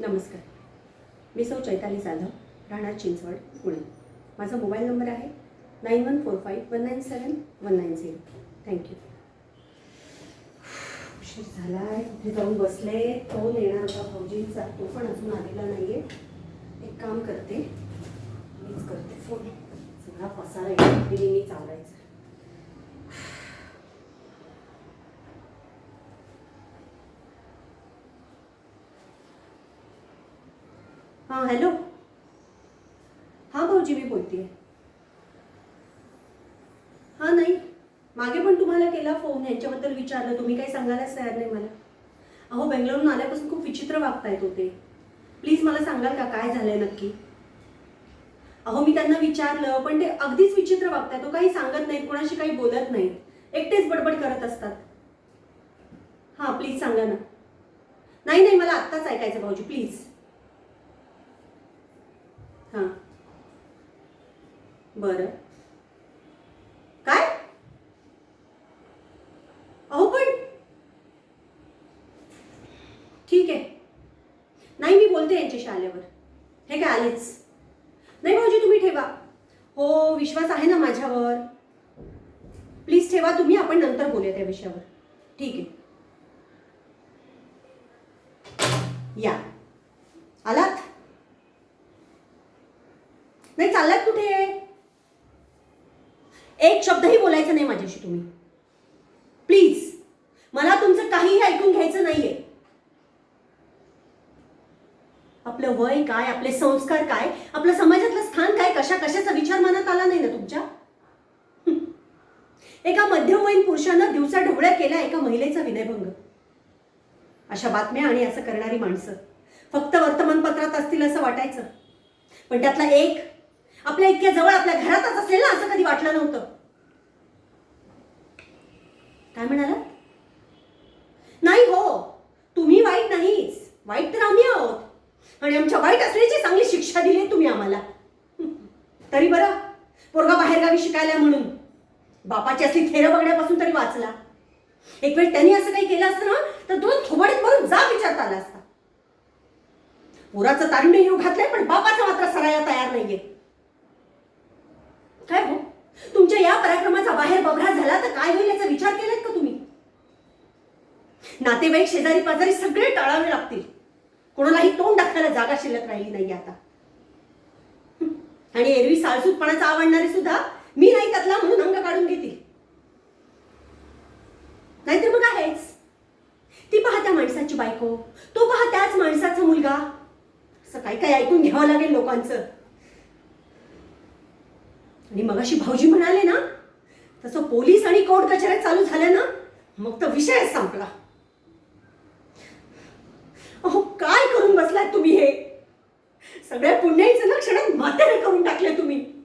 नमस्कार. मी सौ चैताली जाधव राहणार चिंचवड पुणे. माझा मोबाईल नंबर आहे nine one four five one nine seven one nine zero. Thank you उशीर झाला आहे कुठे जाऊन बसले. फोन येणार होता भाऊजींचा. तो पण अजून आलेला नाही आहे एक काम करते. मीच करते फोन. सगळा पसारा एकटीने मी चालायचा हां हॅलो हां भाऊजी मी बोलते हां नाही. मागे पण तुम्हाला केला फोन यांच्याबद्दल विचारलं. तुम्ही काही सांगायलाच तयार नाही मला. अहो बेंगलोरहून आल्यापासून खूप विचित्र वागतायत होते. प्लीज मला सांगाल का? काय झालंय नक्की? अहो मी त्यांना विचारलं पण ते अगदीच विचित्र वागतायत. तो काही सांगत नाहीत कोणाशी काही बोलत नाहीत. एकटेच बडबड करत असतात. हां प्लीज सांगा ना. नाही नाही मला आत्ताच ऐकायचं भाऊजी प्लीज हां. बरं. काय? अहो पण ठीक आहे. नाही मी बोलते यांच्याशी आल्यावर. हे काय आलेच? नाही भाऊजी तुम्ही ठेवा. हो विश्वास आहे ना माझ्यावर. प्लीज ठेवा तुम्ही आपण नंतर बोलूया त्या विषयावर. ठीक आहे. या. आलात? नाही चाललात कुठे? एक शब्दही बोलायचं नाही माझ्याशी तुम्ही. प्लीज मला तुमचं काहीही ऐकून घ्यायचं नाहीये. आपलं वय काय आपले संस्कार काय आपलं समाजातलं स्थान काय कशा कशाचा विचार मनात आला नाही ना तुमच्या? एका मध्यमवयीन पुरुषानं दिवसा ढवळ्या केला एका महिलेचा विनयभंग. अशा बातम्या आणि असं करणारी माणसं. फक्त वर्तमानपत्रात असतील असं वाटायचं. पण त्यातला एक आपल्या इतक्या जवळ आपल्या घरातच असेल ना असं कधी वाटलं नव्हतं. काय म्हणाला? नाही हो तुम्ही वाईट नाहीच. वाईट तर आम्ही आहोत. आणि आमच्या वाईट असल्याची चांगली शिक्षा दिली तुम्ही आम्हाला. तरी बरं पोरगा बाहेरगावी शिकायला म्हणून. बापाची असली थेरं बघण्यापासून तरी वाचला. एक वेळ त्यांनी असं काही केलं असतं ना तर दोन थोबाडीत भरून जा विचारता आला असता. पोराचं तारुण्य येऊ घातलंय पण बाप मात्र सरायला तयार नाहीये काय हो तुमच्या या पराक्रमाचा बाहेर बबरा झाला तर काय होईल याचा विचार केलात का तुम्ही? नातेवाईक शेजारी पाजारी सगळे टाळावे लागतील. कोणालाही तोंड दाखवायला जागा शिल्लक राहिली नाही आता. आणि एरवी साळसूतपणाचा आवडणारे सुद्धा मी नाही त्यातला म्हणून अंग काढून घेतील. नाहीतर मग आहेच. ती पहा त्या माणसाची बायको तो पहा त्याच माणसाचा मुलगा. असं काही काही ऐकून घ्यावं लागेल लोकांचं. आणि मगाशी भाऊजी म्हणाले ना तसं पोलीस आणि कोर्ट कचऱ्यात चालू झाल्या ना मग तर विषय संपला. अहो काय करून बसलाय तुम्ही हे? सगळ्या पुण्याईचं टाकले तुम्ही.